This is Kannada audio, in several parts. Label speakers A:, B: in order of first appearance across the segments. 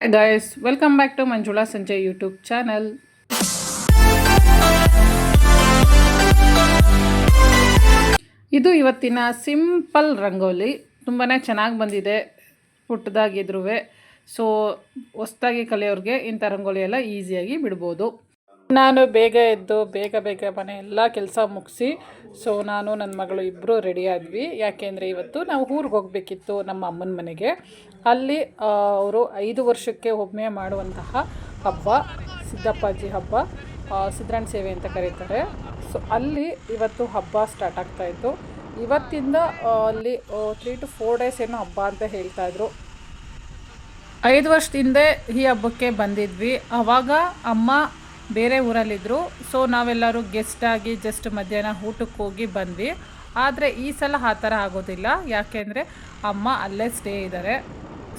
A: Guys welcome back to Manjula Sanjay YouTube channel ಇದು ಇವತ್ತಿನ ಸಿಂಪಲ್ ರಂಗೋಲಿ. ತುಂಬಾ ಚೆನ್ನಾಗಿ ಬಂದಿದೆ ಪುಟ್ಟದಾಗಿದ್ರೂ ಸೊ ಹೊಸ್ದಾಗಿ ಕಲಿಯೋರಿಗೆ ಇಂಥ ರಂಗೋಲಿ ಎಲ್ಲ ಈಸಿಯಾಗಿ ಬಿಡ್ಬೋದು. ನಾನು ಬೇಗ ಎದ್ದು ಬೇಗ ಬೇಗ ಮನೆ ಎಲ್ಲ ಕೆಲಸ ಮುಗಿಸಿ ಸೊ ನಾನು ನನ್ನ ಮಗಳು ಇಬ್ಬರು ರೆಡಿ ಆದ್ವಿ. ಯಾಕೆಂದರೆ ಇವತ್ತು ನಾವು ಊರಿಗೆ ಹೋಗಬೇಕಿತ್ತು ನಮ್ಮ ಅಮ್ಮನ ಮನೆಗೆ. ಅಲ್ಲಿ ಅವರು ಐದು ವರ್ಷಕ್ಕೆ ಒಮ್ಮೆ ಮಾಡುವಂತಹ ಹಬ್ಬ, ಸಿದ್ದಪ್ಪಾಜಿ ಹಬ್ಬ ಸಿದ್ಧರಾಣ ಸೇವೆ ಅಂತ ಕರೀತಾರೆ. ಸೊ ಅಲ್ಲಿ ಇವತ್ತು ಹಬ್ಬ ಸ್ಟಾರ್ಟ್ ಆಗ್ತಾಯಿತ್ತು ಇವತ್ತಿಂದ ಅಲ್ಲಿ ತ್ರೀ ಟು ಫೋರ್ ಡೇಸ್ ಏನೋ ಹಬ್ಬ ಅಂತ ಹೇಳ್ತಾಯಿದ್ರು ಐದು ವರ್ಷದಿಂದ ಈ ಹಬ್ಬಕ್ಕೆ ಬಂದಿದ್ವಿ. ಆವಾಗ ಅಮ್ಮ ಬೇರೆ ಊರಲ್ಲಿದ್ದರು ಸೊ ನಾವೆಲ್ಲರೂ ಗೆಸ್ಟಾಗಿ ಜಸ್ಟ್ ಮಧ್ಯಾಹ್ನ ಊಟಕ್ಕೆ ಹೋಗಿ ಬಂದ್ವಿ. ಆದರೆ ಈ ಸಲ ಆ ಥರ ಆಗೋದಿಲ್ಲ. ಯಾಕೆಂದರೆ ಅಮ್ಮ ಅಲ್ಲೇ ಸ್ಟೇ ಇದ್ದಾರೆ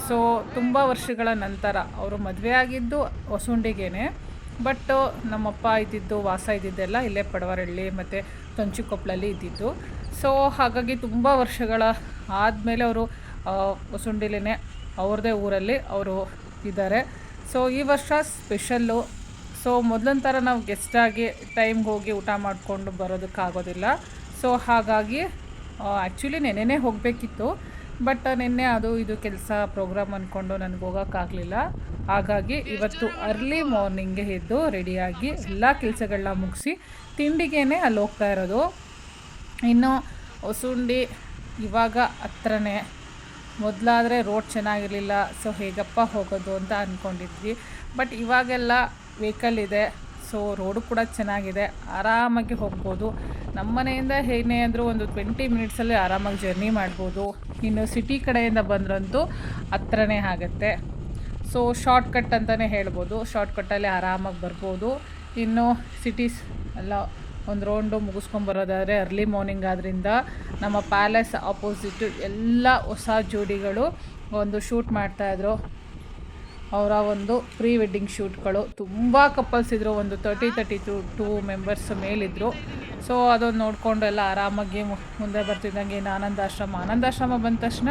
A: ಸೊ ತುಂಬ ವರ್ಷಗಳ ನಂತರ ಅವರು ಮದುವೆ ಆಗಿದ್ದು ಹೊಸುಂಡಿಗೇನೆ ಬಟ್ ನಮ್ಮಪ್ಪ ಇದ್ದಿದ್ದು, ವಾಸ ಇದ್ದಿದ್ದೆಲ್ಲ ಇಲ್ಲೇ ಪಡವರಳ್ಳಿ ಮತ್ತು ತೊಂಚಿಕೊಪ್ಪಲಲ್ಲಿ ಇದ್ದಿದ್ದು. ಸೊ ಹಾಗಾಗಿ ತುಂಬ ವರ್ಷಗಳ ಆದಮೇಲೆ ಅವರು ಹೊಸುಂಡಿಲೇ ಅವ್ರದ್ದೇ ಊರಲ್ಲಿ ಅವರು ಇದ್ದಾರೆ ಸೊ ಈ ವರ್ಷ ಸ್ಪೆಷಲ್ಲು ಸೊ ಮೊದಲೊಂದು ಥರ ನಾವು ಗೆಸ್ಟಾಗಿ ಟೈಮ್ಗೆ ಹೋಗಿ ಊಟ ಮಾಡಿಕೊಂಡು ಬರೋದಕ್ಕಾಗೋದಿಲ್ಲ. ಸೊ ಹಾಗಾಗಿ ಆ್ಯಕ್ಚುಲಿ ನೆನೆನೇ ಹೋಗಬೇಕಿತ್ತು. ಬಟ್ ನಿನ್ನೆ ಅದು, ಇದು ಕೆಲಸ ಪ್ರೋಗ್ರಾಮ್ ಅಂದ್ಕೊಂಡು ನನಗೆ ಹೋಗೋಕ್ಕಾಗಲಿಲ್ಲ. ಹಾಗಾಗಿ ಇವತ್ತು ಅರ್ಲಿ ಮಾರ್ನಿಂಗ್ಗೆ ಎದ್ದು ರೆಡಿಯಾಗಿ ಎಲ್ಲ ಕೆಲಸಗಳನ್ನ ಮುಗಿಸಿ ತಿಂಡಿಗೇ ಅಲ್ಲಿ ಹೋಗ್ತಾ ಇರೋದು. ಇನ್ನು ಹೊಸುಂಡಿ ಇವಾಗ ಹತ್ರನೇ. ಮೊದಲಾದರೆ ರೋಡ್ ಚೆನ್ನಾಗಿರಲಿಲ್ಲ. ಸೊ ಹೇಗಪ್ಪ ಹೋಗೋದು ಅಂತ ಅಂದ್ಕೊಂಡಿದ್ವಿ ಬಟ್ ಇವಾಗೆಲ್ಲ ವೆಹಿಕಲ್ ಇದೆ. ಸೊ ರೋಡು ಕೂಡ ಚೆನ್ನಾಗಿದೆ. ಆರಾಮಾಗಿ ಹೋಗ್ಬೋದು. ನಮ್ಮ ಮನೆಯಿಂದ ಏನೇ ಅಂದರೂ ಒಂದು ಟ್ವೆಂಟಿ ಮಿನಿಟ್ಸಲ್ಲಿ ಆರಾಮಾಗಿ ಜರ್ನಿ ಮಾಡ್ಬೋದು. ಇನ್ನು ಸಿಟಿ ಕಡೆಯಿಂದ ಬಂದ್ರಂತೂ ಹತ್ರನೇ ಆಗುತ್ತೆ. ಸೊ ಶಾರ್ಟ್ಕಟ್ ಅಂತಲೇ ಹೇಳ್ಬೋದು. ಶಾರ್ಟ್ಕಟ್ಟಲ್ಲಿ ಆರಾಮಾಗಿ ಬರ್ಬೋದು. ಇನ್ನು ಸಿಟೀಸ್ ಎಲ್ಲ ಒಂದು ರೌಂಡು ಮುಗಿಸ್ಕೊಂಬರೋದಾದರೆ ಅರ್ಲಿ ಮಾರ್ನಿಂಗ್ ಆದ್ದರಿಂದ ನಮ್ಮ ಪ್ಯಾಲೇಸ್ ಆಪೋಸಿಟ್ ಎಲ್ಲ ಹೊಸ ಜೋಡಿಗಳು ಒಂದು ಶೂಟ್ ಮಾಡ್ತಾಯಿದ್ರು ಅವರ ಒಂದು ಪ್ರೀ ವೆಡ್ಡಿಂಗ್ ಶೂಟ್ಗಳು. ತುಂಬ ಕಪಲ್ಸ್ ಇದ್ದರು ಒಂದು thirty thirty two two members ಮೇಲಿದ್ದರು so ಅದೊಂದು ನೋಡಿಕೊಂಡು ಎಲ್ಲ ಆರಾಮಾಗಿ ಮುಂದೆ ಬರ್ತಿದ್ದಂಗೆ ಏನು ಆನಂದಾಶ್ರಮ. ಆನಂದಾಶ್ರಮ ಬಂದ ತಕ್ಷಣ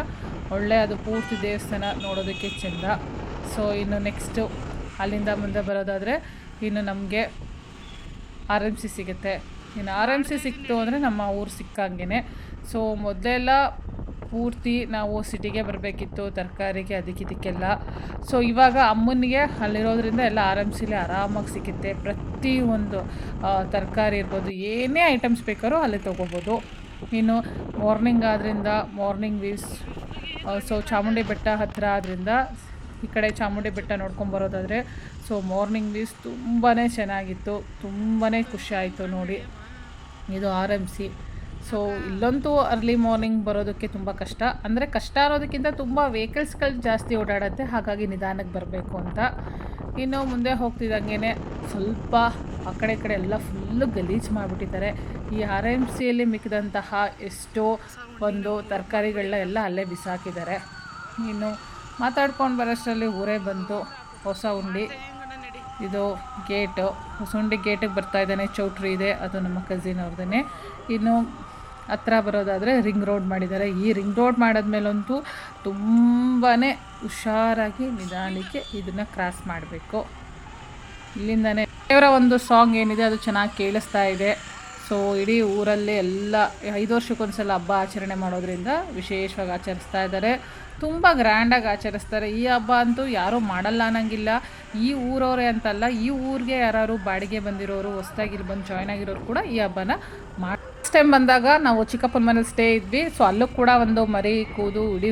A: ಒಳ್ಳೆ ಅದು ಪೂರ್ತಿ ದೇವಸ್ಥಾನ ನೋಡೋದಕ್ಕೆ ಚೆಂದ. ಸೊ ಇನ್ನು ನೆಕ್ಸ್ಟು ಅಲ್ಲಿಂದ ಮುಂದೆ ಬರೋದಾದರೆ ಇನ್ನು ನಮಗೆ ಆರ್ ಎಂ ಸಿ ಸಿಗುತ್ತೆ. ಇನ್ನು ಆರ್ ಎಂ ಸಿ ಸಿಕ್ತು ಅಂದರೆ ನಮ್ಮ ಊರು ಸಿಕ್ಕಂಗೆ ಸೊ ಮೊದಲೆಲ್ಲ ಪೂರ್ತಿ ನಾವು ಸಿಟಿಗೆ ಬರಬೇಕಿತ್ತು, ತರಕಾರಿಗೆ, ಅದಕ್ಕೆ ಇದಕ್ಕೆಲ್ಲ. ಸೊ ಇವಾಗ ಅಮ್ಮನಿಗೆ ಅಲ್ಲಿರೋದ್ರಿಂದ ಎಲ್ಲ ಆರ್ ಆರಾಮಾಗಿ ಸಿಕ್ಕುತ್ತೆ ಪ್ರತಿ ಒಂದು ತರಕಾರಿ ಇರ್ಬೋದು, ಏನೇ ಐಟಮ್ಸ್ ಬೇಕಾದ್ರೂ ಅಲ್ಲಿ ತೊಗೋಬೋದು. ಇನ್ನು ಮಾರ್ನಿಂಗ್ ಆದ್ದರಿಂದ ಮಾರ್ನಿಂಗ್ ವೀಸ್ ಸೊ ಚಾಮುಂಡಿ ಬೆಟ್ಟ ಹತ್ತಿರ ಆದ್ದರಿಂದ ಈ ಕಡೆ ಚಾಮುಂಡಿ ಬೆಟ್ಟ ನೋಡ್ಕೊಂಬರೋದಾದರೆ ಸೊ ಮಾರ್ನಿಂಗ್ ವೀಸ್ ತುಂಬಾ ಚೆನ್ನಾಗಿತ್ತು. ತುಂಬಾ ಖುಷಿ ಆಯಿತು ನೋಡಿ. ಇದು ಆರ್ ಎಂ ಸಿ ಸೊ ಇಲ್ಲಂತೂ ಅರ್ಲಿ ಮಾರ್ನಿಂಗ್ ಬರೋದಕ್ಕೆ ತುಂಬ ಕಷ್ಟ. ಅಂದರೆ ಕಷ್ಟ ಅನ್ನೋದಕ್ಕಿಂತ ತುಂಬ ವೆಹಿಕಲ್ಸ್ಗಳು ಜಾಸ್ತಿ ಓಡಾಡುತ್ತೆ. ಹಾಗಾಗಿ ನಿಧಾನಕ್ಕೆ ಬರಬೇಕು ಅಂತ. ಇನ್ನು ಮುಂದೆ ಹೋಗ್ತಿದ್ದಂಗೆ ಸ್ವಲ್ಪ ಆ ಕಡೆ ಈ ಕಡೆ ಎಲ್ಲ ಫುಲ್ಲು ಗಲೀಜು ಮಾಡಿಬಿಟ್ಟಿದ್ದಾರೆ. ಈ ಆರ್ ಎಂ ಸಿಯಲ್ಲಿ ಮಿಕ್ಕಿದಂತಹ ಎಷ್ಟೋ ಒಂದು ತರಕಾರಿಗಳನ್ನ ಎಲ್ಲ ಅಲ್ಲೇ ಬಿಸಾಕಿದ್ದಾರೆ. ಇನ್ನು ಮಾತಾಡ್ಕೊಂಡು ಬರೋಷ್ಟರಲ್ಲಿ ಊರೇ ಬಂತು. ಹೊಸ ಉಂಡಿ. ಇದು ಗೇಟು ಹೊಸುಂಡಿ ಗೇಟಿಗೆ ಬರ್ತಾ ಇದ್ದಾನೆ. ಚೌಟ್ರಿ ಇದೆ. ಅದು ನಮ್ಮ ಕಸಿನ್ ಅವ್ರದೇ ಇನ್ನು ಹತ್ರ ಬರೋದಾದರೆ ರಿಂಗ್ ರೋಡ್ ಮಾಡಿದ್ದಾರೆ. ಈ ರಿಂಗ್ ರೋಡ್ ಮಾಡಿದ್ಮೇಲಂತೂ ತುಂಬಾ ಹುಷಾರಾಗಿ ನಿಧಾನಕ್ಕೆ ಇದನ್ನು ಕ್ರಾಸ್ ಮಾಡಬೇಕು. ಇಲ್ಲಿಂದನೇ ದೇವರ ಒಂದು ಸಾಂಗ್ ಏನಿದೆ ಅದು ಚೆನ್ನಾಗಿ ಕೇಳಿಸ್ತಾ ಇದೆ. ಸೊ ಇಡೀ ಊರಲ್ಲಿ ಎಲ್ಲ ಐದು ವರ್ಷಕ್ಕೊಂದ್ಸಲ ಹಬ್ಬ ಆಚರಣೆ ಮಾಡೋದ್ರಿಂದ ವಿಶೇಷವಾಗಿ ಆಚರಿಸ್ತಾ ಇದ್ದಾರೆ. ತುಂಬ ಗ್ರ್ಯಾಂಡಾಗಿ ಆಚರಿಸ್ತಾರೆ. ಈ ಹಬ್ಬ ಅಂತೂ ಯಾರೂ ಮಾಡಲ್ಲ ಅನ್ನಂಗಿಲ್ಲ. ಈ ಊರವರೇ ಅಂತಲ್ಲ, ಈ ಊರಿಗೆ ಯಾರು ಬಾಡಿಗೆ ಬಂದಿರೋರು, ಹೊಸ್ದಾಗಿ ಇಲ್ಲಿ ಬಂದು ಜಾಯ್ನ್ ಆಗಿರೋರು ಕೂಡ ಈ ಹಬ್ಬನ ಮಾಡಿ ನೆಕ್ಸ್ಟ್ ಟೈಮ್ ಬಂದಾಗ ನಾವು ಚಿಕ್ಕಪ್ಪನ ಮನೇಲಿ ಸ್ಟೇ ಇದ್ವಿ. ಸೊ ಅಲ್ಲೂ ಕೂಡ ಒಂದು ಮರಿ ಕೂದು ಇಡೀ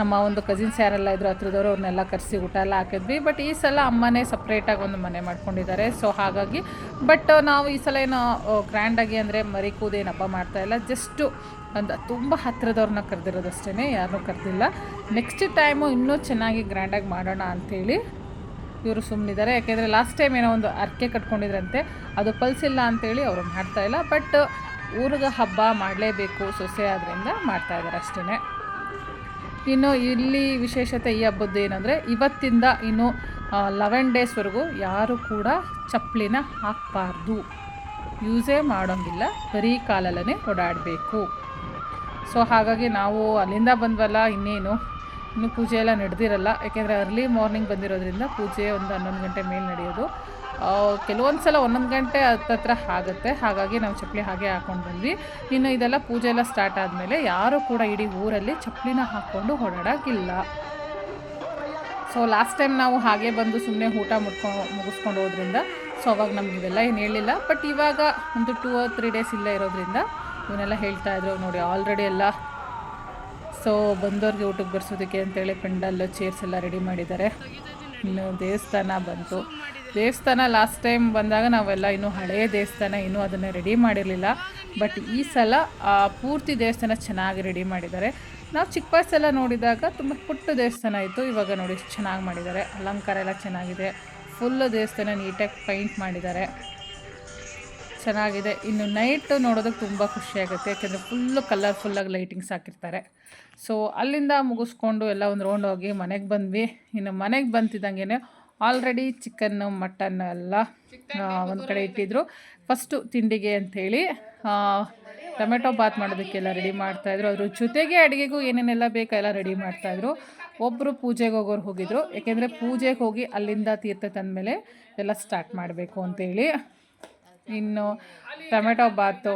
A: ನಮ್ಮ ಒಂದು ಕಸಿನ್ಸ್ ಯಾರೆಲ್ಲ ಇದ್ರು ಹತ್ರದವರು ಅವ್ರನ್ನೆಲ್ಲ ಕರೆಸಿ ಊಟ ಎಲ್ಲ ಹಾಕಿದ್ವಿ. ಬಟ್ ಈ ಸಲ ಅಮ್ಮನೇ ಸಪ್ರೇಟಾಗಿ ಒಂದು ಮನೆ ಮಾಡ್ಕೊಂಡಿದ್ದಾರೆ. ಸೊ ಹಾಗಾಗಿ ಬಟ್ ನಾವು ಈ ಸಲ ಏನು ಗ್ರ್ಯಾಂಡಾಗಿ ಅಂದರೆ ಮರಿ ಕೂದೇನು ಹಬ್ಬ ಮಾಡ್ತಾ ಇಲ್ಲ. ಜಸ್ಟು ಒಂದು ತುಂಬ ಹತ್ರದವ್ರನ್ನ ಕರೆದಿರೋದಷ್ಟೇ ಯಾರನ್ನೂ ಕರೆದಿಲ್ಲ. ನೆಕ್ಸ್ಟ್ ಟೈಮು ಇನ್ನೂ ಚೆನ್ನಾಗಿ ಗ್ರ್ಯಾಂಡಾಗಿ ಮಾಡೋಣ ಅಂಥೇಳಿ ಇವರು ಸುಮ್ಮನಿದ್ದಾರೆ ಯಾಕೆಂದರೆ ಲಾಸ್ಟ್ ಟೈಮ್ ಏನೋ ಒಂದು ಅರ್ಕೆ ಕಟ್ಕೊಂಡಿದ್ರಂತೆ. ಅದು ಪಲ್ಸಿಲ್ಲ ಅಂತೇಳಿ ಅವರು ಮಾಡ್ತಾಯಿಲ್ಲ ಬಟ್ ಊರಿಗೆ ಹಬ್ಬ ಮಾಡಲೇಬೇಕು ಸೊಸೆ ಆದ್ದರಿಂದ ಮಾಡ್ತಾ ಇದ್ದಾರೆ ಅಷ್ಟೇ ಇನ್ನು ಇಲ್ಲಿ ವಿಶೇಷತೆ ಈ ಹಬ್ಬದ್ದು ಏನಂದರೆ ಇವತ್ತಿಂದ ಇನ್ನು ಲೆವೆನ್ ಡೇಸ್ವರೆಗೂ ಯಾರು ಕೂಡ ಚಪ್ಪಲಿನ ಹಾಕಬಾರ್ದು. ಯೂಸೇ ಮಾಡೋಂಗಿಲ್ಲ, ಬರೀ ಕಾಲಲ್ಲೇ ಓಡಾಡಬೇಕು. ಸೊ ಹಾಗಾಗಿ ನಾವು ಅಲ್ಲಿಂದ ಬಂದ್ವಲ್ಲ, ಇನ್ನೇನು, ಇನ್ನು ಪೂಜೆ ಎಲ್ಲ ನಡೆದಿರಲ್ಲ. ಯಾಕೆಂದರೆ ಅರ್ಲಿ ಮಾರ್ನಿಂಗ್ ಬಂದಿರೋದ್ರಿಂದ ಪೂಜೆ ಒಂದು ಹನ್ನೊಂದು ಗಂಟೆ ಮೇಲೆ ನಡೆಯೋದು. ಕೆಲವೊಂದು ಸಲ ಒಂದೊಂದು ಗಂಟೆ ಹತ್ತತ್ರ ಆಗುತ್ತೆ. ಹಾಗಾಗಿ ನಾವು ಚಪ್ಪಲಿ ಹಾಗೆ ಹಾಕ್ಕೊಂಡು ಬಂದ್ವಿ. ಇನ್ನು ಇದೆಲ್ಲ ಪೂಜೆ ಎಲ್ಲ ಸ್ಟಾರ್ಟ್ ಆದಮೇಲೆ ಯಾರೂ ಕೂಡ ಇಡೀ ಊರಲ್ಲಿ ಚಪ್ಪಲಿನ ಹಾಕ್ಕೊಂಡು ಓಡಾಡೋಕ್ಕಿಲ್ಲ. ಸೊ ಲಾಸ್ಟ್ ಟೈಮ್ ನಾವು ಹಾಗೆ ಬಂದು ಸುಮ್ಮನೆ ಊಟ ಮುಟ್ಕೊಂಡು ಮುಗಿಸ್ಕೊಂಡು ಹೋದ್ರಿಂದ ಸೊ ಅವಾಗ ನಮ್ಗೆ ಇವೆಲ್ಲ ಏನು ಹೇಳಿಲ್ಲ. ಬಟ್ ಇವಾಗ ಒಂದು ಟೂ ಆರ್ ತ್ರೀ ಡೇಸ್ ಇಲ್ಲೇ ಇರೋದ್ರಿಂದ ಇವನ್ನೆಲ್ಲ ಹೇಳ್ತಾ ಇದ್ರು. ನೋಡಿ ಆಲ್ರೆಡಿ ಎಲ್ಲ ಸೊ ಬಂದವ್ರಿಗೆ ಊಟಕ್ಕೆ ಬರ್ಸೋದಕ್ಕೆ ಅಂತೇಳಿ ಪೆಂಡಲ್ಲು ಚೇರ್ಸ್ ಎಲ್ಲ ರೆಡಿ ಮಾಡಿದ್ದಾರೆ. ಇನ್ನು ದೇವಸ್ಥಾನ ಬಂತು. ದೇವಸ್ಥಾನ ಲಾಸ್ಟ್ ಟೈಮ್ ಬಂದಾಗ ನಾವೆಲ್ಲ ಇನ್ನೂ ಹಳೆಯ ದೇವಸ್ಥಾನ, ಇನ್ನೂ ಅದನ್ನು ರೆಡಿ ಮಾಡಿರಲಿಲ್ಲ. ಬಟ್ ಈ ಸಲ ಪೂರ್ತಿ ದೇವಸ್ಥಾನ ಚೆನ್ನಾಗಿ ರೆಡಿ ಮಾಡಿದ್ದಾರೆ. ನಾವು ಚಿಕ್ಕ ವಯಸ್ಸೆಲ್ಲ ನೋಡಿದಾಗ ತುಂಬ ಪುಟ್ಟ ದೇವಸ್ಥಾನ ಇತ್ತು. ಇವಾಗ ನೋಡಿ, ಚೆನ್ನಾಗಿ ಮಾಡಿದ್ದಾರೆ. ಅಲಂಕಾರ ಎಲ್ಲ ಚೆನ್ನಾಗಿದೆ. ಫುಲ್ಲು ದೇವಸ್ಥಾನ ನೀಟಾಗಿ ಪೈಂಟ್ ಮಾಡಿದ್ದಾರೆ. ಚೆನ್ನಾಗಿದೆ. ಇನ್ನು ನೈಟ್ ನೋಡೋದಕ್ಕೆ ತುಂಬ ಖುಷಿಯಾಗುತ್ತೆ ಯಾಕೆಂದರೆ ಫುಲ್ಲು ಕಲರ್ಫುಲ್ಲಾಗಿ ಲೈಟಿಂಗ್ಸ್ ಹಾಕಿರ್ತಾರೆ. ಸೊ ಅಲ್ಲಿಂದ ಮುಗಿಸ್ಕೊಂಡು ಎಲ್ಲ ಒಂದು ರೌಂಡ್ ಹೋಗಿ ಮನೆಗೆ ಬಂದ್ವಿ. ಇನ್ನು ಮನೆಗೆ ಬಂತಿದ್ದಂಗೆ ಆಲ್ರೆಡಿ ಚಿಕನ್ನು ಮಟನ್ ಎಲ್ಲ ಒಂದು ಕಡೆ ಇಟ್ಟಿದ್ರು. ಫಸ್ಟು ತಿಂಡಿಗೆ ಅಂಥೇಳಿ ಟೊಮೆಟೊ ಬಾತ್ ಮಾಡೋದಕ್ಕೆಲ್ಲ ರೆಡಿ ಮಾಡ್ತಾಯಿದ್ರು ಅದ್ರ ಜೊತೆಗೆ ಅಡುಗೆಗೂ ಏನೇನೆಲ್ಲ ಬೇಕೋ ಎಲ್ಲ ರೆಡಿ ಮಾಡ್ತಾಯಿದ್ರು ಒಬ್ಬರು ಪೂಜೆಗೆ ಹೋಗೋರು ಹೋಗಿದ್ರು. ಏಕೆಂದರೆ ಪೂಜೆಗೆ ಹೋಗಿ ಅಲ್ಲಿಂದ ತೀರ್ಥ ತಂದಮೇಲೆ ಎಲ್ಲ ಸ್ಟಾರ್ಟ್ ಮಾಡಬೇಕು ಅಂತೇಳಿ. ಇನ್ನು ಟೊಮೆಟೊ ಬಾತು.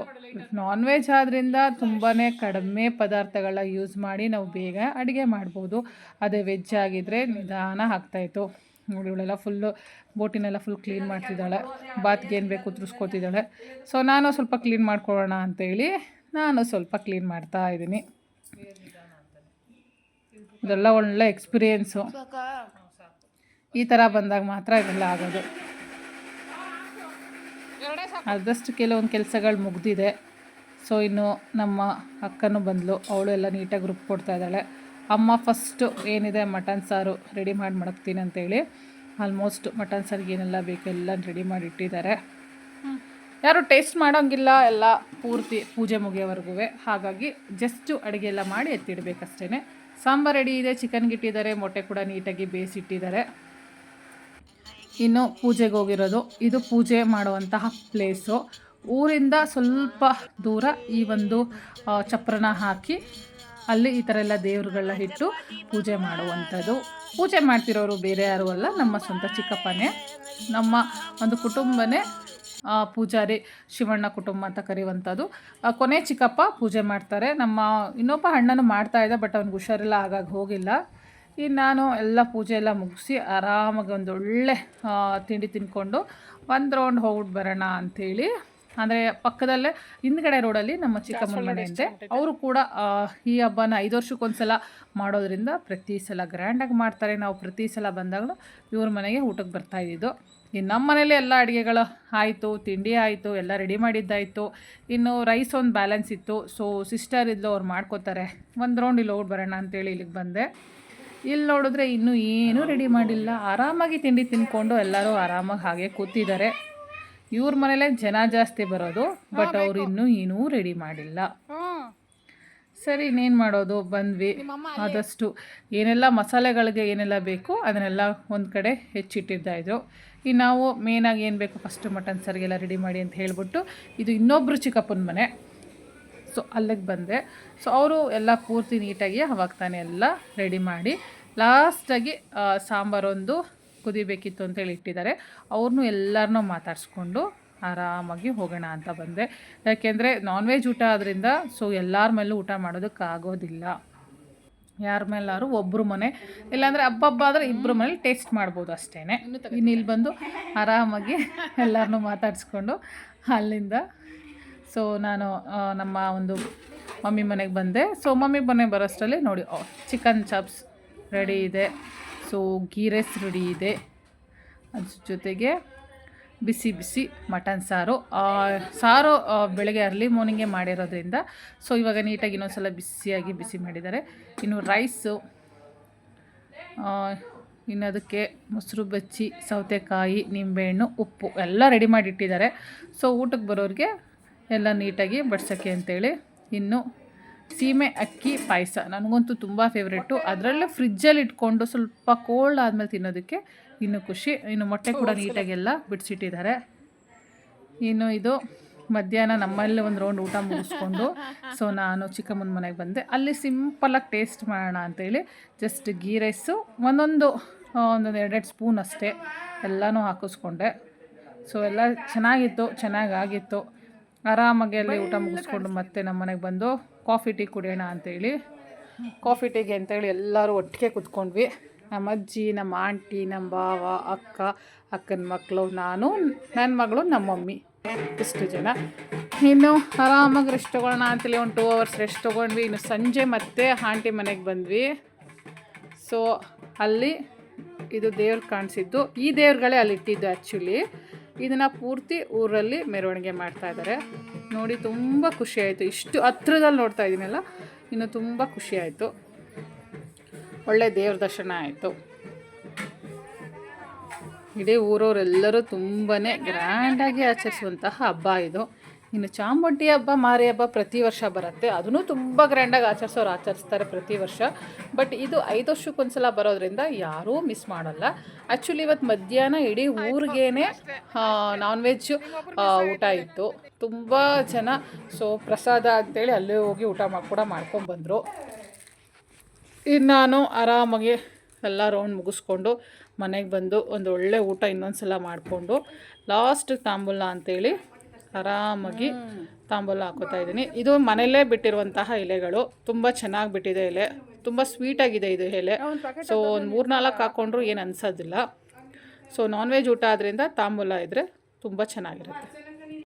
A: ನಾನ್ ವೆಜ್ ಆದ್ದರಿಂದ ತುಂಬಾ ಕಡಿಮೆ ಪದಾರ್ಥಗಳನ್ನ ಯೂಸ್ ಮಾಡಿ ನಾವು ಬೇಗ ಅಡುಗೆ ಮಾಡ್ಬೋದು. ಅದೇ ವೆಜ್ ಆಗಿದ್ದರೆ ನಿಧಾನ ಆಗ್ತಾಯಿತ್ತು ನೋಡಿ, ಇವಳೆಲ್ಲ ಫುಲ್ಲು ಬೋಟಿನೆಲ್ಲ ಫುಲ್ ಕ್ಲೀನ್ ಮಾಡ್ತಿದ್ದಾಳೆ. ಬಾತ್ಗೆ ಏನು ಬೇಕು ತುರಿಸ್ಕೊತಿದ್ದಾಳೆ ಸೊ ನಾನು ಸ್ವಲ್ಪ ಕ್ಲೀನ್ ಮಾಡ್ಕೊಳ್ಳೋಣ ಅಂತೇಳಿ ನಾನು ಸ್ವಲ್ಪ ಕ್ಲೀನ್ ಮಾಡ್ತಾ ಇದ್ದೀನಿ. ಇದೆಲ್ಲ ಒಳ್ಳೆ ಎಕ್ಸ್ಪೀರಿಯೆನ್ಸು ಈ ಥರ ಬಂದಾಗ ಮಾತ್ರ ಇದೆಲ್ಲ ಆಗೋದು. ಆದಷ್ಟು ಕೆಲವೊಂದು ಕೆಲಸಗಳು ಮುಗ್ದಿದೆ. ಸೊ ಇನ್ನು ನಮ್ಮ ಅಕ್ಕನೂ ಬಂದಳು ಅವಳು ಎಲ್ಲ ನೀಟಾಗಿ ರುಬ್ಕೊಡ್ತಾ ಇದ್ದಾಳೆ. ಅಮ್ಮ ಫಸ್ಟು ಏನಿದೆ? ಮಟನ್ ಸಾರು ರೆಡಿ ಮಾಡಿ ಮಡಗ್ತೀನಿ ಅಂತೇಳಿ ಆಲ್ಮೋಸ್ಟ್ ಮಟನ್ ಸಾರಿಗೆ ಏನೆಲ್ಲ ಬೇಕು ಎಲ್ಲ ರೆಡಿ ಮಾಡಿ ಇಟ್ಟಿದ್ದಾರೆ. ಯಾರು ಟೇಸ್ಟ್ ಮಾಡೋಂಗಿಲ್ಲ, ಎಲ್ಲ ಪೂರ್ತಿ ಪೂಜೆ ಮುಗಿಯೋವರೆಗೂ ಹಾಗಾಗಿ ಜಸ್ಟು ಅಡುಗೆ ಎಲ್ಲ ಮಾಡಿ ಎತ್ತಿಡಬೇಕಷ್ಟೇ ಸಾಂಬಾರು ರೆಡಿ ಇದೆ ಚಿಕನ್ಗಿಟ್ಟಿದ್ದಾರೆ ಮೊಟ್ಟೆ ಕೂಡ ನೀಟಾಗಿ ಬೇಯಿಸಿಟ್ಟಿದ್ದಾರೆ. ಇನ್ನು ಪೂಜೆಗೆ ಹೋಗಿರೋದು. ಇದು ಪೂಜೆ ಮಾಡುವಂತಹ ಪ್ಲೇಸು. ಊರಿಂದ ಸ್ವಲ್ಪ ದೂರ ಈ ಒಂದು ಚಪ್ರನ ಹಾಕಿ ಅಲ್ಲಿ ಈ ಥರ ಎಲ್ಲ ದೇವ್ರುಗಳನ್ನ ಇಟ್ಟು ಪೂಜೆ ಮಾಡುವಂಥದ್ದು. ಪೂಜೆ ಮಾಡ್ತಿರೋರು ಬೇರೆ ಯಾರು ಅಲ್ಲ, ನಮ್ಮ ಸ್ವಂತ ಚಿಕ್ಕಪ್ಪನೇ. ನಮ್ಮ ಒಂದು ಕುಟುಂಬನೇ ಪೂಜಾರಿ ಶಿವಣ್ಣ ಕುಟುಂಬ ಅಂತ ಕರೆಯುವಂಥದ್ದು. ಕೊನೆ ಚಿಕ್ಕಪ್ಪ ಪೂಜೆ ಮಾಡ್ತಾರೆ. ನಮ್ಮ ಇನ್ನೊಬ್ಬ ಅಣ್ಣನೂ ಮಾಡ್ತಾ ಇದ್ದ, ಬಟ್ ಅವ್ನಿಗೆ ಹುಷಾರಿಲ್ಲ ಆಗಾಗ ಹೋಗಿಲ್ಲ. ಇನ್ನು ನಾನು ಎಲ್ಲ ಪೂಜೆ ಎಲ್ಲ ಮುಗಿಸಿ ಆರಾಮಾಗಿ ಒಂದು ಒಳ್ಳೆ ತಿಂಡಿ ತಿನ್ಕೊಂಡು ಒಂದು ರೌಂಡ್ ಹೋಗ್ಬಿಟ್ಟು ಬರೋಣ ಅಂಥೇಳಿ. ಅಂದರೆ ಪಕ್ಕದಲ್ಲೇ ಹಿಂದ್ಗಡೆ ರೋಡಲ್ಲಿ ನಮ್ಮ ಚಿಕ್ಕಮ್ಮನ ಮನೆ ಇದೆ. ಅವರು ಕೂಡ ಈ ಹಬ್ಬನ ಐದು ವರ್ಷಕ್ಕೊಂದ್ಸಲ ಮಾಡೋದ್ರಿಂದ ಪ್ರತಿ ಸಲ ಗ್ರ್ಯಾಂಡಾಗಿ ಮಾಡ್ತಾರೆ. ನಾವು ಪ್ರತಿ ಸಲ ಬಂದಾಗಲೂ ಇವ್ರ ಮನೆಗೆ ಊಟಕ್ಕೆ ಬರ್ತಾ ಇದ್ದಿದ್ದು. ಇನ್ನು ನಮ್ಮ ಮನೇಲಿ ಎಲ್ಲ ಅಡುಗೆಗಳು ಆಯಿತು ತಿಂಡಿ ಆಯಿತು ಎಲ್ಲ ರೆಡಿ ಮಾಡಿದ್ದಾಯಿತು. ಇನ್ನು ರೈಸ್ ಒಂದು ಬ್ಯಾಲೆನ್ಸ್ ಇತ್ತು. ಸೊ ಸಿಸ್ಟರ್ ಇದ್ಲು ಅವ್ರು ಮಾಡ್ಕೋತಾರೆ. ಒಂದು ರೌಂಡ್ ಇಲ್ಲಿ ಹೋಗಿ ಬರೋಣ ಅಂತೇಳಿ ಇಲ್ಲಿಗೆ ಬಂದೆ. ಇಲ್ಲಿ ನೋಡಿದ್ರೆ ಇನ್ನೂ ಏನೂ ರೆಡಿ ಮಾಡಿಲ್ಲ. ಆರಾಮಾಗಿ ತಿಂಡಿ ತಿನ್ಕೊಂಡು ಎಲ್ಲರೂ ಆರಾಮಾಗಿ ಹಾಗೆ ಕೂತಿದ್ದಾರೆ. ಇವ್ರ ಮನೇಲೆ ಜನ ಜಾಸ್ತಿ ಬರೋದು ಬಟ್ ಅವ್ರು ಇನ್ನೂ ಏನೂ ರೆಡಿ ಮಾಡಿಲ್ಲ. ಸರಿ ಇನ್ನೇನು ಮಾಡೋದು? ಬಂದ್ವಿ. ಆದಷ್ಟು ಏನೆಲ್ಲ ಮಸಾಲೆಗಳಿಗೆ ಏನೆಲ್ಲ ಬೇಕು ಅದನ್ನೆಲ್ಲ ಒಂದು ಕಡೆ ಹೆಚ್ಚಿಟ್ಟಿದ್ದಾಯಿದ್ರು ಇನ್ನು ನಾವು ಮೇನಾಗಿ ಏನು ಬೇಕು? ಫಸ್ಟು ಮಟನ್ ಸರ್ಗೆಲ್ಲ ರೆಡಿ ಮಾಡಿ ಅಂತ ಹೇಳಿಬಿಟ್ಟು ಇದು ಇನ್ನೊಬ್ಬರು ಚಿಕ್ಕಪ್ಪನ ಮನೆ. ಸೊ ಅಲ್ಲಿಗೆ ಬಂದೆ. ಸೊ ಅವರು ಎಲ್ಲ ಪೂರ್ತಿ ನೀಟಾಗಿ ಅವಾಗ ತಾನೇ ಎಲ್ಲ ರೆಡಿ ಮಾಡಿ ಲಾಸ್ಟಾಗಿ ಸಾಂಬಾರೊಂದು ಕುದಿಬೇಕಿತ್ತು ಅಂತೇಳಿ ಇಟ್ಟಿದ್ದಾರೆ. ಅವ್ರನ್ನೂ ಎಲ್ಲರನ್ನೂ ಮಾತಾಡಿಸ್ಕೊಂಡು ಆರಾಮಾಗಿ ಹೋಗೋಣ ಅಂತ ಬಂದೆ. ಯಾಕೆಂದರೆ ನಾನ್ ವೆಜ್ ಊಟ ಆದ್ದರಿಂದ ಸೊ ಎಲ್ಲರ ಮೇಲೂ ಊಟ ಮಾಡೋದಕ್ಕಾಗೋದಿಲ್ಲ ಯಾರ ಮೇಲಾದ್ರು ಒಬ್ಬರು ಮನೆ, ಇಲ್ಲಾಂದರೆ ಹಬ್ಬ ಆದರೆ ಇಬ್ಬರು ಮನೇಲಿ ಟೇಸ್ಟ್ ಮಾಡ್ಬೋದು ಅಷ್ಟೇ ಇನ್ನು ಇಲ್ಲಿ ಬಂದು ಆರಾಮಾಗಿ ಎಲ್ಲರನ್ನೂ ಮಾತಾಡಿಸ್ಕೊಂಡು ಅಲ್ಲಿಂದ ಸೊ ನಾನು ನಮ್ಮ ಒಂದು ಮಮ್ಮಿ ಮನೆಗೆ ಬಂದೆ. ಸೊ ಮಮ್ಮಿ ಮನೆಗೆ ಬರೋಷ್ಟರಲ್ಲಿ ನೋಡಿ ಚಿಕನ್ ಚಾಪ್ಸ್ ರೆಡಿ ಇದೆ. ಸೊ ಗೀ ರೈಸ್ ರೆಡಿ ಇದೆ. ಅದ್ರ ಜೊತೆಗೆ ಬಿಸಿ ಬಿಸಿ ಮಟನ್ ಸಾರು. ಸಾರು ಬೆಳಗ್ಗೆ ಅರ್ಲಿ ಮಾರ್ನಿಂಗೇ ಮಾಡಿರೋದ್ರಿಂದ ಸೊ ಇವಾಗ ನೀಟಾಗಿ ಇನ್ನೊಂದ್ಸಲ ಬಿಸಿಯಾಗಿ ಬಿಸಿ ಮಾಡಿದ್ದಾರೆ. ಇನ್ನು ರೈಸು ಇನ್ನು ಅದಕ್ಕೆ ಮೊಸರು ಬಚ್ಚಿ ಸೌತೆಕಾಯಿ, ನಿಂಬೆಹಣ್ಣು, ಉಪ್ಪು ಎಲ್ಲ ರೆಡಿ ಮಾಡಿ ಇಟ್ಟಿದ್ದಾರೆ. ಸೊ ಊಟಕ್ಕೆ ಬರೋರಿಗೆ ಎಲ್ಲ ನೀಟಾಗಿ ಬಡ್ಸೋಕ್ಕೆ ಅಂತೇಳಿ ಇನ್ನು ಸೀಮೆ ಅಕ್ಕಿ ಪಾಯಸ. ನನಗಂತೂ ತುಂಬ ಫೇವ್ರೇಟು ಅದರಲ್ಲೇ ಫ್ರಿಜ್ಜಲ್ಲಿ ಇಟ್ಕೊಂಡು ಸ್ವಲ್ಪ ಕೋಲ್ಡ್ ಆದಮೇಲೆ ತಿನ್ನೋದಕ್ಕೆ ಇನ್ನೂ ಖುಷಿ. ಇನ್ನು ಮೊಟ್ಟೆ ಕೂಡ ನೀಟಾಗೆಲ್ಲ ಬಿಡಿಸಿಟ್ಟಿದ್ದಾರೆ. ಇನ್ನು ಇದು ಮಧ್ಯಾಹ್ನ ನಮ್ಮಲ್ಲಿ ಒಂದು ರೌಂಡ್ ಊಟ ಮುಗಿಸ್ಕೊಂಡು ಸೊ ನಾನು ಚಿಕ್ಕಮ್ಮನ ಮನೆಗೆ ಬಂದೆ. ಅಲ್ಲಿ ಸಿಂಪಲಾಗಿ ಟೇಸ್ಟ್ ಮಾಡೋಣ ಅಂತೇಳಿ ಜಸ್ಟ್ ಗೀ ರೈಸು ಒಂದೊಂದು ಒಂದೊಂದು ಎರಡೆರಡು ಸ್ಪೂನ್ ಅಷ್ಟೇ. ಎಲ್ಲನೂ ಹಾಕಿಸ್ಕೊಂಡೆ. ಸೊ ಎಲ್ಲ ಚೆನ್ನಾಗಿತ್ತು ಚೆನ್ನಾಗಾಗಿತ್ತು ಆರಾಮಾಗಿ ಅಲ್ಲಿ ಊಟ ಮುಗಿಸ್ಕೊಂಡು ಮತ್ತೆ ನಮ್ಮ ಮನೆಗೆ ಬಂದು ಕಾಫಿ ಟೀ ಕುಡಿಯೋಣ ಅಂತೇಳಿ. ಕಾಫಿ ಟೀಗೆ ಅಂತೇಳಿ ಎಲ್ಲರೂ ಒಟ್ಟಿಗೆ ಕುತ್ಕೊಂಡ್ವಿ. ನಮ್ಮ ಅಜ್ಜಿ ನಮ್ಮ ಆಂಟಿ ನಮ್ಮ ಭಾವ ಅಕ್ಕ ಅಕ್ಕನ ಮಕ್ಕಳು ನಾನು ನನ್ನ ಮಗಳು ನಮ್ಮ ಮಮ್ಮಿ ಇಷ್ಟು ಜನ. ಇನ್ನು ಆರಾಮಾಗಿ ರೆಸ್ಟ್ ತೊಗೊಳ್ಳೋಣ ಅಂತೇಳಿ ಒಂದು ಟೂ ಅವರ್ಸ್ ರೆಸ್ಟ್ ತೊಗೊಂಡ್ವಿ. ಇನ್ನು ಸಂಜೆ ಮತ್ತೆ ಆಂಟಿ ಮನೆಗೆ ಬಂದ್ವಿ. ಸೊ ಅಲ್ಲಿ ಇದು ದೇವ್ರು ಕಾಣಿಸಿದ್ದು. ಈ ದೇವ್ರುಗಳೇ ಅಲ್ಲಿ ಇಟ್ಟಿದ್ದು ಆ್ಯಕ್ಚುಲಿ ಇದನ್ನು ಪೂರ್ತಿ ಊರಲ್ಲಿ ಮೆರವಣಿಗೆ ಮಾಡ್ತಾ ಇದ್ದಾರೆ. ನೋಡಿ, ತುಂಬ ಖುಷಿ ಆಯಿತು. ಇಷ್ಟು ಹತ್ರದಲ್ಲಿ ನೋಡ್ತಾ ಇದ್ದೀನಲ್ಲ ಇನ್ನು ತುಂಬ ಖುಷಿ ಆಯಿತು. ಒಳ್ಳೆ ದೇವ್ರ ದರ್ಶನ ಆಯಿತು. ಇಡೀ ಊರವರೆಲ್ಲರೂ ತುಂಬಾ ಗ್ರ್ಯಾಂಡಾಗಿ ಆಚರಿಸುವಂತಹ ಹಬ್ಬ ಇದು. ಇನ್ನು ಚಾಮುಂಡಿ ಹಬ್ಬ, ಮಾರಿ ಹಬ್ಬ ಪ್ರತಿ ವರ್ಷ ಬರುತ್ತೆ. ಅದನ್ನು ತುಂಬ ಗ್ರ್ಯಾಂಡಾಗಿ ಆಚರಿಸೋರು ಆಚರಿಸ್ತಾರೆ ಪ್ರತಿ ವರ್ಷ. ಬಟ್ ಇದು ಐದು ವರ್ಷಕ್ಕೊಂದ್ಸಲ ಬರೋದ್ರಿಂದ ಯಾರೂ ಮಿಸ್ ಮಾಡಲ್ಲ. ಆ್ಯಕ್ಚುಲಿ ಇವತ್ತು ಮಧ್ಯಾಹ್ನ ಇಡೀ ಊರಿಗೇನೆ ನಾನ್ ವೆಜ್ ಊಟ ಇತ್ತು. ತುಂಬ ಜನ ಸೊ ಪ್ರಸಾದ ಅಂತೇಳಿ ಅಲ್ಲೇ ಹೋಗಿ ಊಟ ಮಾಡಿ ಕೂಡ ಮಾಡ್ಕೊಂಡ್ಬಂದರು ಇನ್ನು ನಾನು ಆರಾಮಾಗಿ ಎಲ್ಲ ರೌಂಡ್ ಮುಗಿಸ್ಕೊಂಡು ಮನೆಗೆ ಬಂದು ಒಂದು ಒಳ್ಳೆ ಊಟ ಇನ್ನೊಂದು ಸಲ ಮಾಡಿಕೊಂಡು ಲಾಸ್ಟ್ ತಾಂಬೂಲ ಅಂತೇಳಿ ಆರಾಮಾಗಿ ತಾಂಬೂಲ ಹಾಕೋತಾ ಇದ್ದೀನಿ. ಇದು ಮನೆಯಲ್ಲೇ ಬಿಟ್ಟಿರುವಂತಹ ಎಲೆಗಳು. ತುಂಬ ಚೆನ್ನಾಗಿ ಬಿಟ್ಟಿದೆ ಎಲೆ. ತುಂಬ ಸ್ವೀಟಾಗಿದೆ ಇದು ಎಲೆ. ಸೊ ಒಂದು ಮೂರು ನಾಲ್ಕು ಹಾಕ್ಕೊಂಡ್ರು ಏನು ಅನ್ಸೋದಿಲ್ಲ. ಸೊ ನಾನ್ ವೆಜ್ ಊಟ ಆದ್ದರಿಂದ ತಾಂಬೂಲ ಇದ್ದರೆ ತುಂಬ ಚೆನ್ನಾಗಿರುತ್ತೆ.